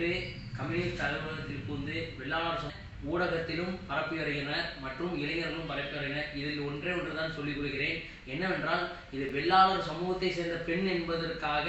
நேற்று கம்யூனிஸ்ட் அலுவலகத்தில் புகுந்து வெள்ளாளர் ஊடகத்திலும் பரப்பி வருகின்றனர் மற்றும் இளைஞர்களும் பரப்பி வருகின்றனர் இதில் ஒன்றே ஒன்றுதான் சொல்லிக் கொள்கிறேன். என்னவென்றால் இது வெள்ளாளர் சமூகத்தை சேர்ந்த பெண் என்பதற்காக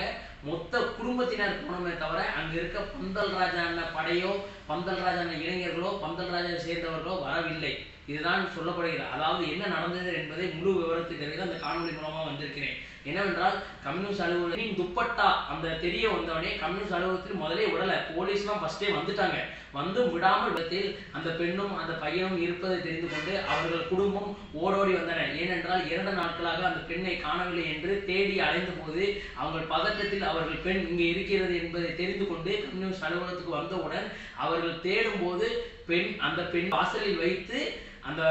மொத்த குடும்பத்தினர் போனோமே தவிர அங்க இருக்க பந்தல் ராஜா படையோ பந்தல் ராஜா இளைஞர்களோ பந்தல் ராஜா சேர்ந்தவர்களோ வரவில்லை. இதுதான் சொல்லப்படுகிறது. அதாவது என்ன நடந்தது என்பதை முழு விவரத்துக்கு அந்த காணொலி மூலமா வந்திருக்கிறேன். என்னவென்றால் கம்யூனிஸ்ட் அலுவலகத்தின் துப்பட்டா அந்த தெரிய வந்தவனே கம்யூனிஸ்ட் அலுவலகத்தில் முதலே விடல. போலீஸ்லாம் ஃபர்ஸ்டே வந்துட்டாங்க. வந்தும் விடாமல் விடத்தில் அந்த பெண்ணும் அந்த பையனும் இருப்பதை தெரிந்து கொண்டு அவர்கள் குடும்பம் ஓடோடி வந்தனர் ஏனென்றால் இரண்டு நாட்களாக அந்த பெண்ணை காணவில்லை என்று தேடி அலைந்த போது அவங்கள் பதட்டத்தில் அவர்கள் பெண் இங்கே இருக்கிறது என்பதை தெரிந்து கொண்டு கம்யூனிஸ்ட் அலுவலகத்துக்கு வந்தவுடன் அவர்கள் தேடும் போது பெண் அந்த பெண் வாசலில் வைத்து அந்த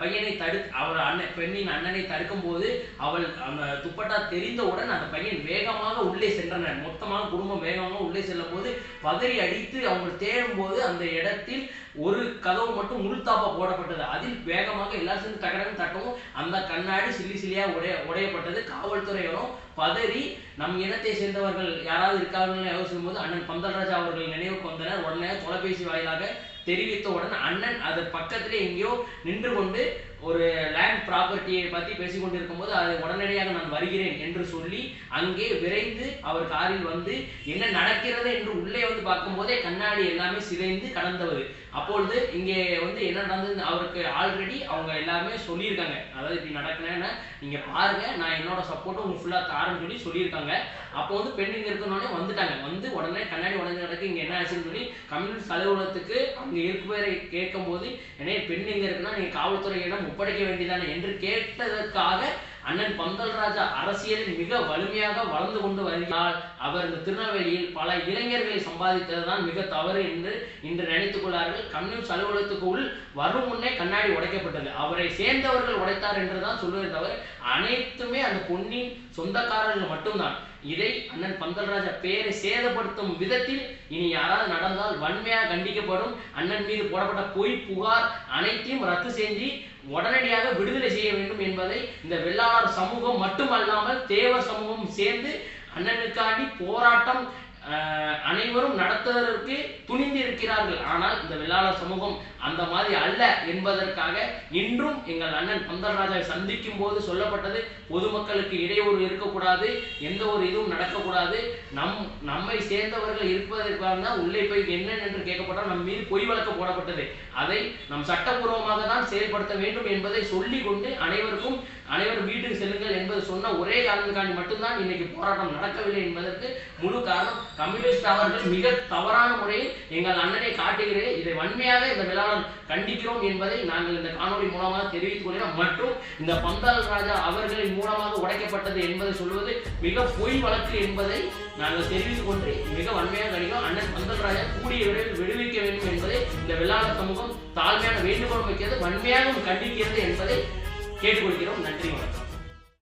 பையனை தடு அவர் அண்ணன் பெண்ணின் அண்ணனை தடுக்கும் போது அவள் அந்த துப்பட்டா தெரிந்தவுடன் அந்த பையன் வேகமாக உள்ளே சென்றனர் மொத்தமாக குடும்பம் வேகமாக உள்ளே செல்லும் போது பதறி அடித்து அவங்க தேடும் போது அந்த இடத்தில் ஒரு கதவு மட்டும் முழுத்தாப்பா போடப்பட்டது. அதில் வேகமாக எல்லாரும் சேர்ந்து தகடன்னு தட்டவும் அந்த கண்ணாடி சில்லி சில்லியா உடைய உடையப்பட்டது. காவல்துறையினரும் பதறி நம் இனத்தை சேர்ந்தவர்கள் யாராவது இருக்காங்கன்னு யோசிக்கும் போது அண்ணன் பந்தல்ராஜா அவர்கள் நினைவுக்கு வந்தனர். உடனே தொலைபேசி வாயிலாக தெரிவித்தவுடன் அண்ணன் அது பக்கத்திலே எங்கேயோ நின்று கொண்டு ஒரு லேண்ட் ப்ராப்பர்ட்டியை பற்றி பேசி கொண்டிருக்கும் போது அதை உடனடியாக நான் வருகிறேன் என்று சொல்லி அங்கே விரைந்து அவர் காரில் வந்து என்ன நடக்கிறது என்று உள்ளே வந்து பார்க்கும்போதே கண்ணாடி எல்லாமே சிதைந்து கடந்தவர் அப்பொழுது இங்கே வந்து என்ன நடந்தது அவருக்கு ஆல்ரெடி அவங்க எல்லாருமே சொல்லியிருக்காங்க. அதாவது இப்படி நடக்கலன்னா நீங்கள் பாருங்க நான் என்னோட சப்போர்ட்டும் உங்களுக்கு ஃபுல்லாக தாரன்னு சொல்லி சொல்லியிருக்காங்க. அப்போ வந்து பெண் இங்கே இருக்கணுன்னே வந்துட்டாங்க. வந்து உடனே கண்ணாடி உடனே நடக்கு இங்கே என்ன ஆச்சுன்னு சொல்லி கம்யூனிஸ்ட் அலுவலகத்துக்கு அங்கே கேட்கும் கேட்கும்போது என்னைய பெண் எங்கே இருக்குன்னா நீங்கள் காவல்துறையிடம் ஒப்படைக்க வேண்டியதானே? என்று கேட்டதற்காக அண்ணன் பந்தல்ராஜா அரசியலில் மிக வலிமையாக வளர்ந்து கொண்டு வருகிறார். அவர் இந்த திருநெல்வேலியில் பல இளைஞர்களை சம்பாதித்ததுதான் மிக தவறு என்று இன்று நினைத்துக் கொள்ளார்கள். கம்யூனிஸ்ட் அலுவலகத்துக்குள் வரும் முன்னே கண்ணாடி உடைக்கப்பட்டது. அவரை சேர்ந்தவர்கள் உடைத்தார் என்றுதான் சொல்லுவதை தவிர அனைத்துமே அந்த பொன்னின் சொந்தக்காரர்கள் மட்டும்தான். இதை அண்ணன் பந்தல்ராஜா பெயரை சேதப்படுத்தும் விதத்தில் இனி யாராவது நடந்தால் வன்மையாக கண்டிக்கப்படும். அண்ணன் மீது போடப்பட்ட பொய் புகார் அனைத்தையும் ரத்து செஞ்சு உடனடியாக விடுதலை செய்ய வேண்டும் என்பதை இந்த வெள்ளாளர் சமூகம் மட்டுமல்லாமல் தேவர் சமூகம் சேர்ந்து அண்ணனுக்காண்டி போராட்டம் அனைவரும் நடத்துவதற்கு துணிந்து இருக்கிறார்கள். ஆனால் இந்த வெள்ளாளர் சமூகம் அந்த மாதிரி அல்ல என்பதற்காக இன்றும் எங்கள் அண்ணன் பந்தல்ராஜாவை சந்திக்கும் போது சொல்லப்பட்டது பொதுமக்களுக்கு இடையூறு இருக்கக்கூடாது எந்த ஒரு இதுவும் நடக்கக்கூடாது. நம் நம்மை சேர்ந்தவர்கள் இருப்பதற்காக உள்ளே போய் என்ன என்று கேட்கப்பட்டால் நம் மீது பொய் வழக்கு போடப்பட்டது. அதை நம் சட்டப்பூர்வமாக தான் செயல்படுத்த வேண்டும் என்பதை சொல்லிக் கொண்டு அனைவருக்கும் அனைவரும் வீட்டுக்கு செல்லுங்கள் என்பது சொன்ன ஒரே காரணத்துக்காண்டி மட்டும்தான் இன்னைக்கு போராட்டம் நடக்கவில்லை என்பதற்கு முழு காரணம் கம்யூனிஸ்ட் அவர்கள் மிக தவறான முறையில் எங்கள் அண்ணனை காட்டுகிறேன் இதை வன்மையாக இந்த விழாவில் கண்டிக்கிறோம் என்பதை நாங்கள் இந்த காணொளி மூலமாக தெரிவித்துக் கொள்கிறோம். மற்றும் இந்த பந்தால் ராஜா அவர்களின் மூலமாக உடைக்கப்பட்டது என்பதை சொல்வது மிக பொய் வழக்கு என்பதை நாங்கள் தெரிவித்துக் கொண்டு மிக வன்மையாக கணிக்கிறோம் அண்ணன் பந்தல் ராஜா கூடிய விரைவில் விடுவிக்க வேண்டும் என்பதை இந்த வெள்ளாளர் சமூகம் தாழ்மையான வேண்டுகோள் வைக்கிறது வன்மையாகவும் கண்டிக்கிறது என்பதை கேட்டுக்கொள்கிறோம். நன்றி வணக்கம்.